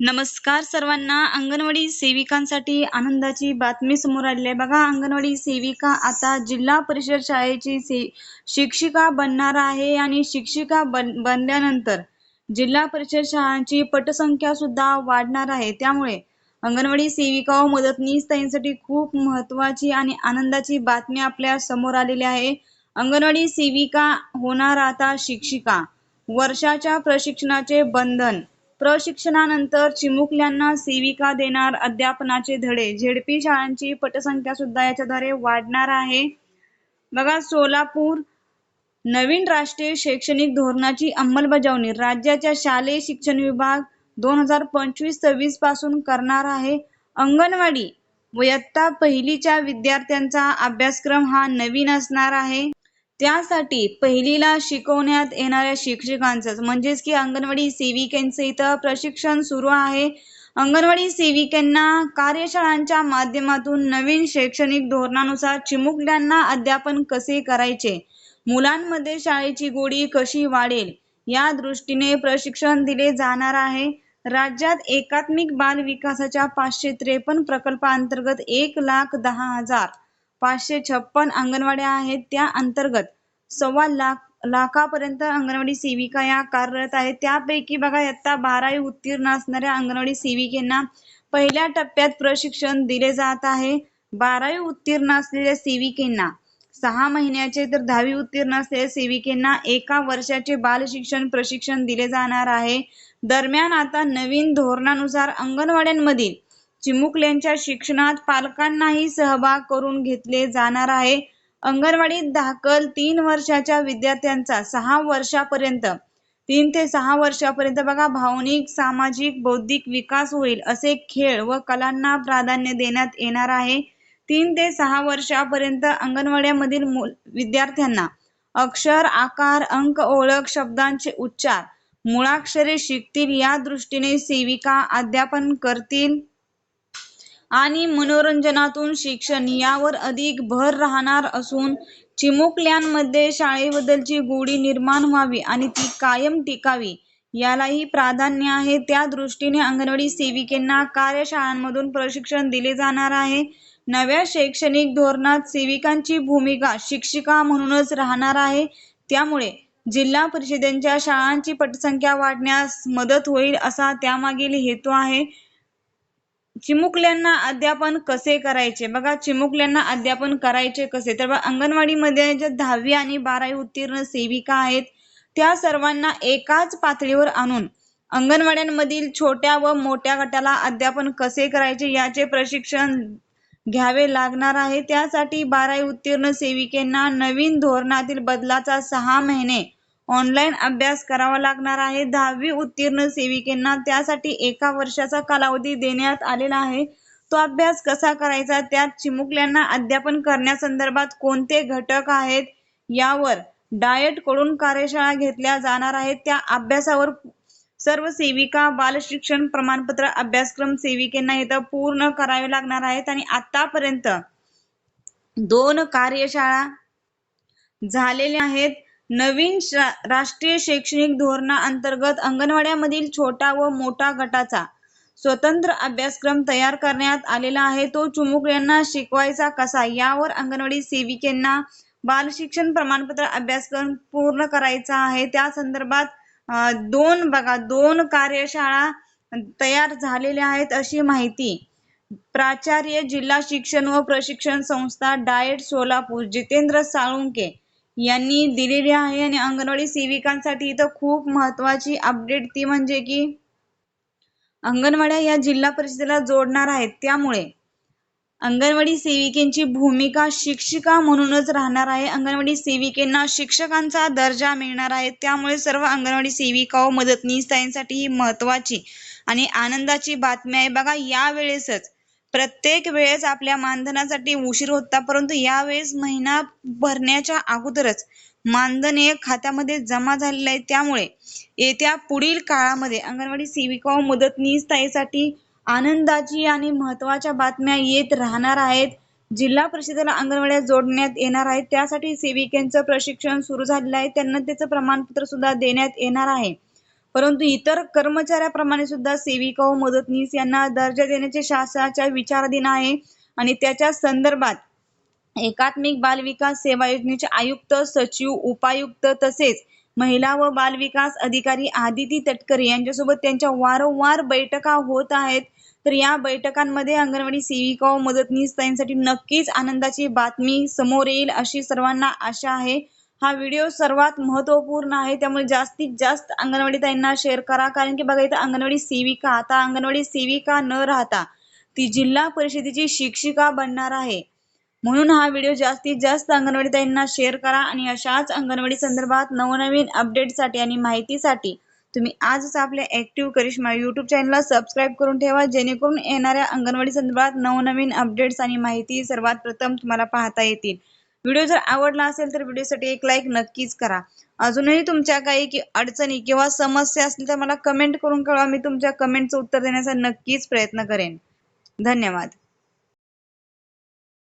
नमस्कार सर्वांना. अंगणवाडी सेविकांसाठी आनंदाची बातमी समोर आली आहे. बघा अंगणवाडी सेविका आता जिल्हा परिषद शाळेची से शिक्षिका बनणार आहे आणि शिक्षिका बन बनल्यानंतर जिल्हा परिषद शाळांची पटसंख्या सुद्धा वाढणार आहे. त्यामुळे अंगणवाडी सेविका व मदतनीस ताईंसाठी खूप महत्वाची आणि आनंदाची बातमी आपल्यासमोर आलेली आहे. अंगणवाडी सेविका होणार आता शिक्षिका. वर्षाच्या प्रशिक्षणाचे बंधन प्रशिक्षणानंतर चिमुकल्यांना सेविका देणार अध्यापनाचे धडे. झेडपी शाळांची पटसंख्या सुद्धा याच्याद्वारे वाढणार आहे. बघा सोलापूर नवीन राष्ट्रीय शैक्षणिक धोरणाची अंमलबजावणी राज्याच्या शालेय शिक्षण विभाग दोन हजार पंचवीस सव्वीसपासून करणार आहे. अंगणवाडी व पहिलीच्या विद्यार्थ्यांचा अभ्यासक्रम हा नवीन असणार आहे. त्यासाठी पहिलीला शिकवण्यात येणाऱ्या शिक्षकांचं म्हणजेच की अंगणवाडी सेविकांचं इथं प्रशिक्षण सुरू आहे. अंगणवाडी सेविकांना कार्यशाळांच्या माध्यमातून नवीन शैक्षणिक धोरणानुसार चिमुकल्यांना अध्यापन कसे करायचे? मुलांमध्ये शाळेची गोडी कशी वाढेल? या दृष्टीने प्रशिक्षण दिले जाणार आहे. राज्यात एकात्मिक बाल विकासाच्या पाचशे त्रेपन्न प्रकल्पांतर्गत एक लाख दहा हजार पाचशे छप्पन अंगणवाड्या आहेत त्या अंतर्गत. सव्वा लाख लाखापर्यंत अंगणवाडी सेविका या कार्यरत आहेत. त्यापैकी बघा इयत्ता बारावी उत्तीर्ण असणाऱ्या अंगणवाडी सेविकेंना पहिल्या टप्प्यात प्रशिक्षण दिले जात आहे. बारावी उत्तीर्ण असलेल्या सेविकेंना सहा महिन्याचे तर दहावी उत्तीर्ण असलेल्या सेविकेंना एका वर्षाचे बाल शिक्षण प्रशिक्षण दिले जाणार आहे. दरम्यान आता नवीन धोरणानुसार अंगणवाड्यांमधील चिमुकल्यांच्या शिक्षणात पालकांनाही सहभाग करून घेतले जाणार आहे. अंगणवाडीत दाखल तीन वर्षाच्या विद्यार्थ्यांचा सहा वर्षापर्यंत तीन ते सहा वर्षापर्यंत बघा भावनिक सामाजिक बौद्धिक विकास होईल असे खेळ व कलांना प्राधान्य देण्यात येणार आहे. तीन ते सहा वर्षापर्यंत अंगणवाड्यामधील विद्यार्थ्यांना अक्षर आकार अंक ओळख शब्दांचे उच्चार मुळाक्षरे शिकतील या दृष्टीने सेविका अध्यापन करतील. आणि मनोरंजनातून शिक्षण यावर अधिक भर राहणार असून चिमुकल्यांमध्ये शाळेबद्दलची गोडी निर्माण व्हावी आणि ती कायम टिकावी यालाही प्राधान्य आहे. त्या दृष्टीने अंगणवाडी सेविकेंना कार्यशाळांमधून प्रशिक्षण दिले जाणार आहे. नव्या शैक्षणिक धोरणात सेविकांची भूमिका शिक्षिका म्हणूनच राहणार आहे. त्यामुळे जिल्हा परिषदेच्या शाळांची पटसंख्या वाढण्यास मदत होईल असा त्यामागील हेतू आहे. चिमुकल्यांना अध्यापन कसे करायचे? बघा चिमुकल्यांना अध्यापन करायचे कसे? तर अंगणवाडीमध्ये ज्या दहावी आणि बारावी उत्तीर्ण सेविका आहेत त्या सर्वांना एकाच पातळीवर आणून अंगणवाड्यांमधील छोट्या व मोठ्या गटाला अध्यापन कसे करायचे याचे प्रशिक्षण घ्यावे लागणार आहे. त्यासाठी बारावी उत्तीर्ण सेविकेंना नवीन धोरणातील बदलाचा सहा महिने ऑनलाईन अभ्यास करावा लागणार आहे. दहावी उत्तीर्ण सेविकेंना त्यासाठी एका वर्षाचा कालावधी देण्यात आलेला आहे. तो अभ्यास कसा करायचा? त्यात चिमुकल्यांना अध्यापन करण्यासंदर्भात कोणते घटक आहेत? यावर डायटकडून कार्यशाळा घेतल्या जाणार आहेत. त्या अभ्यासावर सर्व सेविका बाल शिक्षण प्रमाणपत्र अभ्यासक्रम सेविकेंना इथं पूर्ण करावे लागणार आहेत. आणि आतापर्यंत दोन कार्यशाळा झालेल्या आहेत. नवीन राष्ट्रीय शैक्षणिक धोरणाअंतर्गत अंगणवाड्यामधील छोटा व मोठा गटाचा स्वतंत्र अभ्यासक्रम तयार करण्यात आलेला आहे. तो चिमुकल्यांना शिकवायचा कसा? यावर अंगणवाडी सेविकेंना बाल शिक्षण प्रमाणपत्र अभ्यासक्रम पूर्ण करायचा आहे. त्या संदर्भात दोन बघा दोन कार्यशाळा तयार झालेल्या आहेत अशी माहिती प्राचार्य जिल्हा शिक्षण व प्रशिक्षण संस्था डाएट सोलापूर जितेंद्र साळुंके यांनी दिलेली आहे आणि अंगणवाडी सेविकांसाठी इथं खूप महत्वाची अपडेट ती म्हणजे की अंगणवाड्या या जिल्हा परिषदेला जोडणार आहेत. त्यामुळे अंगणवाडी सेविकेंची भूमिका शिक्षिका म्हणूनच राहणार आहे. अंगणवाडी सेविकेंना शिक्षकांचा दर्जा मिळणार आहे. त्यामुळे सर्व अंगणवाडी सेविका व मदतनीस ही महत्वाची आणि आनंदाची बातमी आहे. बघा या वेळेसच प्रत्येक वेळेस आपल्या मानधनासाठी उशीर होता परंतु यावेळेस महिना भरण्याच्या अगोदरच मानधन हे खात्यामध्ये जमा झालेलं आहे. त्यामुळे येत्या पुढील काळामध्ये अंगणवाडी सेविका व निस्थायीसाठी आनंदाची आणि महत्त्वाच्या बातम्या येत राहणार आहेत. जिल्हा परिषदेला अंगणवाड्या जोडण्यात येणार आहेत त्यासाठी सेविकांचं प्रशिक्षण सुरू झालेलं आहे. त्यांना त्याचं प्रमाणपत्र सुद्धा देण्यात येणार आहे. परंतु इतर कर्मचाऱ्याप्रमाणे सुद्धा सेविका व मदतनीस यांना दर्जा देण्याचे शासनाच्या विचाराधीन आहे. आणि त्याच्या संदर्भात एकात्मिक बाल विकास सेवा योजनेचे आयुक्त सचिव उपायुक्त तसेच महिला व बाल विकास अधिकारी आदिती तटकरे यांच्यासोबत त्यांच्या वारंवार बैठका होत आहेत. तर या बैठकांमध्ये अंगणवाडी सेविका व मदतनीस त्यांसाठी नक्कीच आनंदाची बातमी समोर येईल अशी सर्वांना आशा आहे. हा व्हिडिओ सर्वात महत्त्वपूर्ण आहे. त्यामुळे जास्तीत जास्त अंगणवाडी ताईंना शेअर करा. कारण की बघा इथं अंगणवाडी सेविका आता अंगणवाडी सेविका न राहता ती जिल्हा परिषदेची शिक्षिका बनणार आहे. म्हणून हा व्हिडिओ जास्तीत जास्त अंगणवाडी ताईंना शेअर करा आणि अशाच अंगणवाडी संदर्भात नवनवीन अपडेटसाठी आणि माहितीसाठी तुम्ही आजच आपल्या ऍक्टिव्ह करिश्मा युट्यूब चॅनलला सबस्क्राईब करून ठेवा. जेणेकरून येणाऱ्या अंगणवाडी संदर्भात नवनवीन अपडेट्स आणि माहिती सर्वात प्रथम तुम्हाला पाहता येतील. व्हिडिओ जर आवडला असेल तर व्हिडिओसाठी एक लाईक नक्कीच करा. अजूनही तुमच्या काही कि- अडचणी किंवा समस्या असतील तर मला कमेंट करून कळवा. मी तुमच्या कमेंटचं उत्तर देण्याचा नक्कीच प्रयत्न करेन. धन्यवाद.